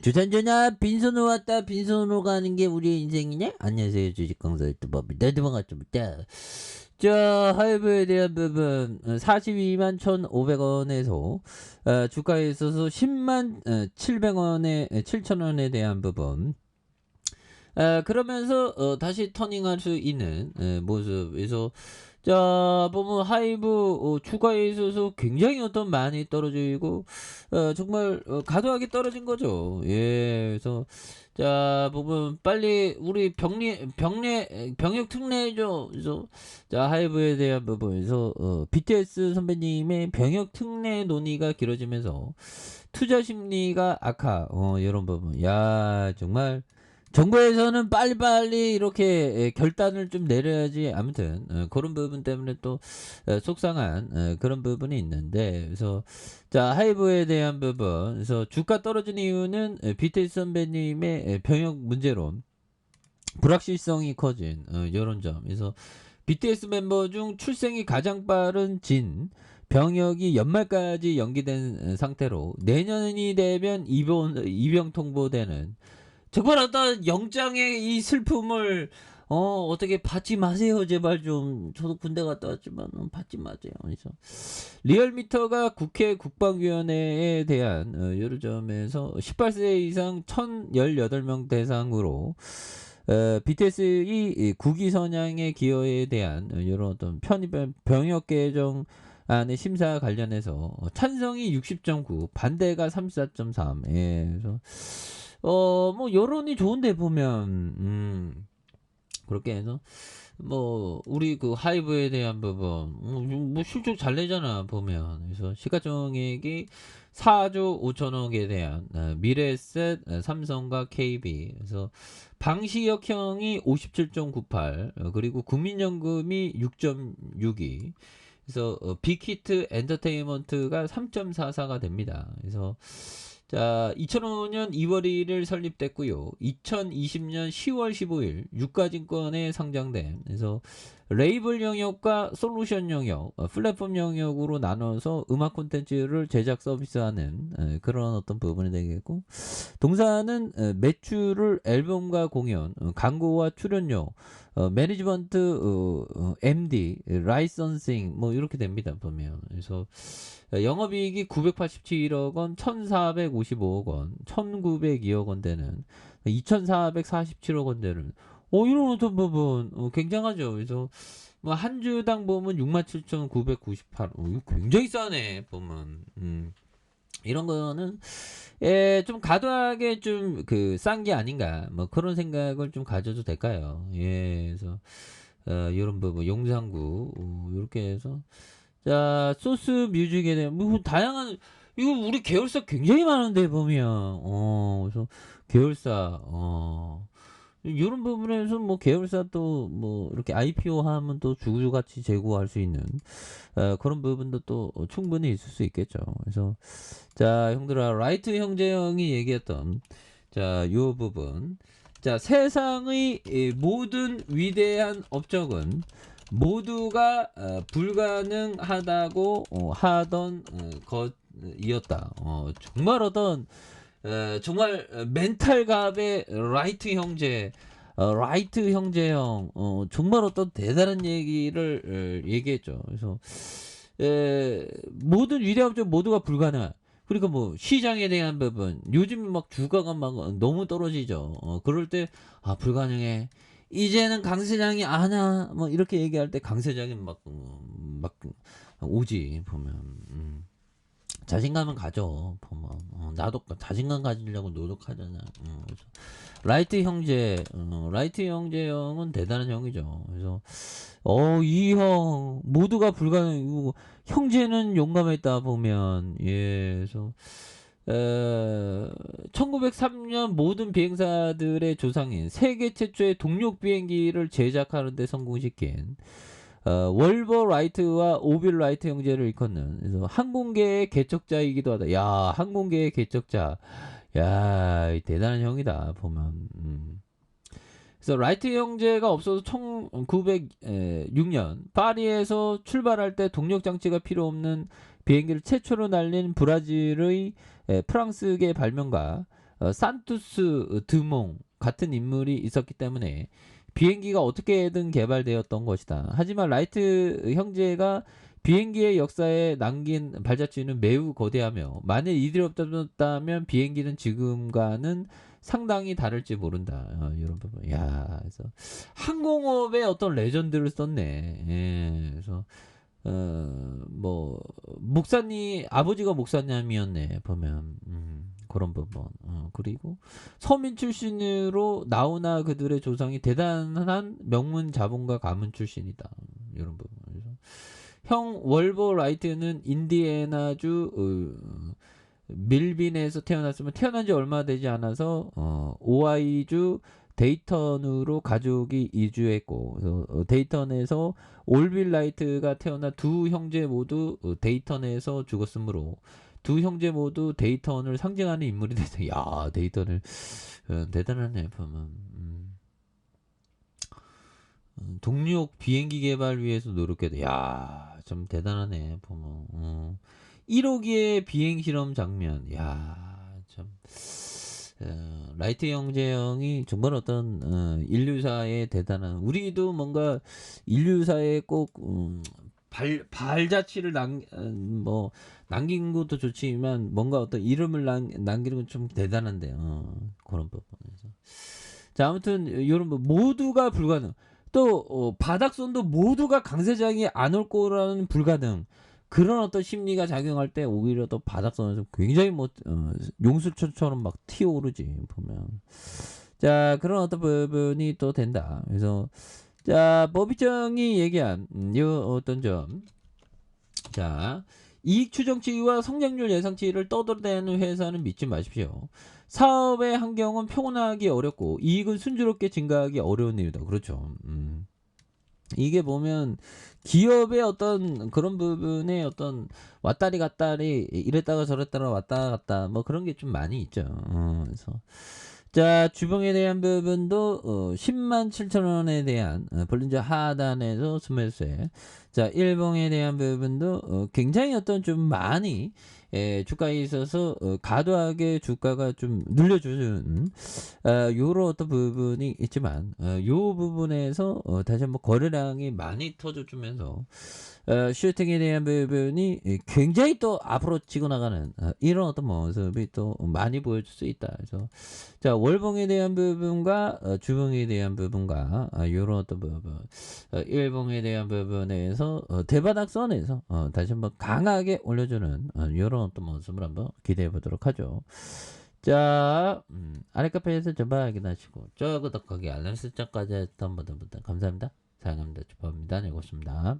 주산전화 빈손으로 왔다 빈손으로 가는 게 우리의 인생이냐? 안녕하세요 주식강사 유튜버입니다. 네, 반갑습니다. 자 하이브에 대한 부분 42만 1,500원에서 어, 주가에 있어서 10만 어, 700원에 7,000원에 대한 부분 어, 그러면서 어, 다시 터닝할 수 있는 어, 모습에서 자 보면 하이브 어, 추가에 있어서 굉장히 어떤 많이 떨어지고 어, 정말 어, 가도하게 떨어진 거죠. 예, 그래서 자 보면 빨리 우리 병리 병례 병역 특례죠. 그래서 자 하이브에 대한 부분에서 어, BTS 선배님의 병역 특례 논의가 길어지면서 투자 심리가 악화 어, 이런 부분. 야 정말. 정부에서는 빨리빨리 이렇게 에, 결단을 좀 내려야지 아무튼 어, 그런 부분 때문에 또 어, 속상한 어, 그런 부분이 있는데 그래서 자 하이브에 대한 부분. 그래서 주가 떨어진 이유는 에, BTS 선배님의 에, 병역 문제로 불확실성이 커진 어, 이런 점. 그래서 BTS 멤버 중 출생이 가장 빠른 진 병역이 연말까지 연기된 어, 상태로 내년이 되면 입원 입영 통보되는 정말 어떤 영장의 이 슬픔을 어 어떻게 받지 마세요. 제발 좀. 저도 군대 갔다 왔지만 음, 받지 마세요. 그래서 리얼미터가 국회 국방위원회에 대한 어, 여러 점에서 18세 이상 1018명 대상으로 어, BTS의 이 국위 선양의 기여에 대한 어, 이런 어떤 편입 병역 개정 안의 심사 관련해서 어, 찬성이 60.9 반대가 34.3 예, 그래서 어, 뭐, 여론이 좋은데 보면, 음, 그렇게 해서, 뭐, 우리 그 하이브에 대한 부분, 뭐, 뭐 실적 잘 내잖아, 보면. 그래서 시가총액이 4조 5천억에 대한 어, 미래에셋, 어, 삼성과 KB. 그래서 방시역형이 57.98, 어, 그리고 국민연금이 6.62. 그래서 어, 빅히트 엔터테인먼트가 3.44가 됩니다. 그래서 자, 2005년 2월 1일 설립됐고요. 2020년 10월 15일 유가증권에 상장된 그래서 레이블 영역과 솔루션 영역, 어, 플랫폼 영역으로 나눠서 음악 콘텐츠를 제작 서비스하는 에, 그런 어떤 부분이 되겠고 동사는 에, 매출을 앨범과 공연, 어, 광고와 출연료, 어, 매니지먼트, 어, 어, MD, 라이선싱 뭐 이렇게 됩니다 보면 그래서 어, 영업이익이 987억 원, 1,455억 원, 1,902억 원 되는 2,447억 원 되는 어 이런 어떤 부분 어, 굉장하죠. 그래서 뭐 한 주당 보면 67,998. 어, 이거 굉장히 싸네 보면. 음. 이런 거는 예, 좀 과도하게 좀 그 싼 게 아닌가 뭐 그런 생각을 좀 가져도 될까요? 예, 그래서 어, 이런 부분 용산구 어, 이렇게 해서. 자 소스 뮤직에 대한 뭐 다양한 이거 우리 계열사 굉장히 많은데 보면. 어 그래서 계열사 어 이런 부분에서 뭐 계열사 또 뭐 이렇게 IPO 하면 또 주주가치 제고할 수 있는 어, 그런 부분도 또 충분히 있을 수 있겠죠. 그래서 자 형들아 라이트 형제 형이 얘기했던 자요 부분 자 세상의 이 모든 위대한 업적은 모두가 어, 불가능하다고 어, 하던 어, 것이었다. 어, 정말 어떤 어, 정말 멘탈갑의 라이트 형제, 어, 라이트 형제 형, 어, 정말 어떤 대단한 얘기를 어, 얘기했죠. 그래서 에, 모든 위대한 업적 모두가 불가능한. 그러니까 뭐 시장에 대한 부분 요즘 막 주가가 막 너무 떨어지죠. 어, 그럴 때 아 불가능해. 이제는 강 세장이 아냐 뭐 이렇게 얘기할 때 강 세장이 막막 오지 보면 음. 자신감은 가져 어, 나도 자신감 가지려고 노력하잖아. 어, 그래서 라이트 형제, 어, 라이트 형제 형은 대단한 형이죠. 그래서 어 이 형 모두가 불가능. 이거 형제는 용감했다 보면 예, 그래서 에, 1903년 모든 비행사들의 조상인 세계 최초의 동력 비행기를 제작하는 데 성공시킨 어, 월버 라이트와 오빌 라이트 형제를 일컫는 그래서 항공계의 개척자이기도 하다. 야 항공계의 개척자. 야 대단한 형이다 보면. 음. 그래서 라이트 형제가 없어서 1906년 파리에서 출발할 때 동력 장치가 필요 없는 비행기를 최초로 날린 브라질의 에, 프랑스계 발명가 어, 산투스 드몽 같은 인물이 있었기 때문에 비행기가 어떻게든 개발되었던 것이다. 하지만 라이트 형제가 비행기의 역사에 남긴 발자취는 매우 거대하며 만일 이들이 없었다면 비행기는 지금과는 상당히 다를지 모른다. 어, 이런 부분. 야, 그래서 항공업의 어떤 레전드를 썼네. 예, 그래서 어 뭐 목사님 아버지가 목사님이었네 보면 음, 그런 부분. 어, 그리고 서민 출신으로 나오나 그들의 조상이 대단한 명문 자본가 가문 출신이다. 이런 부분. 형 월버 라이트는 인디애나주 어, 밀빈에서 태어났으면 태어난 지 얼마 되지 않아서 어, 오하이주 데이턴으로 가족이 이주했고 어, 데이턴에서 올빌 라이트가 태어나 두 형제 모두 어, 데이턴에서 죽었으므로 두 형제 모두 데이턴을 상징하는 인물이 됐어. 야 데이턴을 어, 대단하네 보면. 음. 음, 동력 비행기 개발 위해서 노력해도 야좀 대단하네 보면. 어. 1호기의 비행 실험 장면. 야, 참. 어, 라이트 형제 형이 정말 어떤 어, 인류사의 대단한 우리도 뭔가 인류사에 꼭 음, 발, 발자취를 남, 어, 뭐, 남긴 것도 좋지만, 뭔가 어떤 이름을 남, 남기는 건 좀 대단한데요. 어, 그런 부분에서. 자, 아무튼, 뭐 모두가 불가능. 또, 어, 바닥선도 모두가 강세장이 안 올 거라는 불가능. 그런 어떤 심리가 작용할 때 오히려 더 바닥선에서 굉장히 뭐 어, 용수철처럼 막 튀어오르지 보면 자 그런 어떤 부분이 또 된다 그래서 자 법이정이 얘기한 음, 이 어떤 점자 이익 추정치와 성장률 예상치를 떠들어대는 회사는 믿지 마십시오. 사업의 환경은 평온하기 어렵고 이익은 순조롭게 증가하기 어려운 일이다. 그렇죠. 음. 이게 보면 기업의 어떤 그런 부분에 어떤 왔다리 갔다리 이랬다가 저랬다가 왔다 갔다 뭐 그런 게 좀 많이 있죠. 어, 그래서 자 주봉에 대한 부분도 어, 10만 7천 원에 대한 어, 볼린저 하단에서 스매스에 자 일봉에 대한 부분도 어, 굉장히 어떤 좀 많이 예, 주가에 있어서 어, 과도하게 주가가 좀 늘려주는 어, 요런 어떤 부분이 있지만 어, 요 부분에서 어, 다시 한번 거래량이 많이 터져주면서 어, 슈팅에 대한 부분이 굉장히 또 앞으로 치고 나가는 어, 이런 어떤 모습이 또 많이 보여줄 수 있다. 그래서 자 월봉에 대한 부분과 어, 주봉에 대한 부분과 어, 이런 어떤 부분, 어, 일봉에 대한 부분에서 어, 대바닥 선에서 어, 다시 한번 강하게 올려주는 어, 이런 어떤 모습을 한번 기대해 보도록 하죠. 자, 음, 아래 카페에서 전방 확인하시고, 저 구독하기 알람 설정까지 했던 분들부터 감사합니다. 사랑합니다. 주법입니다. 네, 고맙습니다.